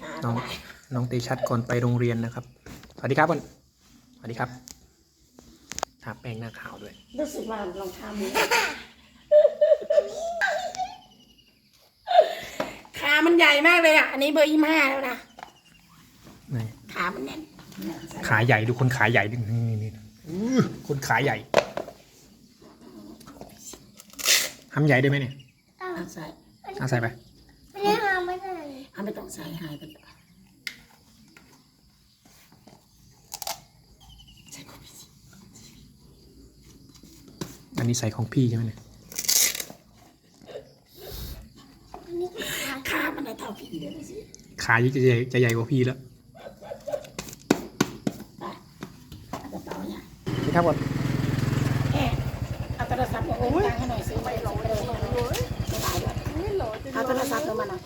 ขาน้องไม่ได้น้องเตชัดก่อนไปโรงเรียนนะครับ สวัสดีครับก่อนสวัสดีครับทาแป้งหน้าขาวด้วย รู้สึกว่ารองเท้ามีขามันใหญ่มากเลยอะ อันนี้เบอร์ยี่ห้าแล้วนะ นี่ ขามันแน่นขาใหญ่ดูคนขาใหญ่ดินี่นี่นี่อู้คนขาใหญ่ทำใหญ่ได้ไหมเนี่ยเอาใส่เอาใส่ไป ไม่ได้ทำไม่ ได้เอาไม่ต้องใส่หายไปใส่ของพี่สิอันนี้ใส่ของพี่ใช่ไหมเนี่ยอันนี้ก็ขาขามันได้เท่าพี่เลยนะสิขาจะใหญ่จะใหญ่กว่าพี่แล้วไปเอากระเป๋าเนี่ยนี่ครับก่อนแค่เอาโทรศัพท์มาโอนตังค์ให้หน่อยซื้อไปลงเลยไม่ได้ด้วยเอาโทรศัพท์เธอมาหน่อย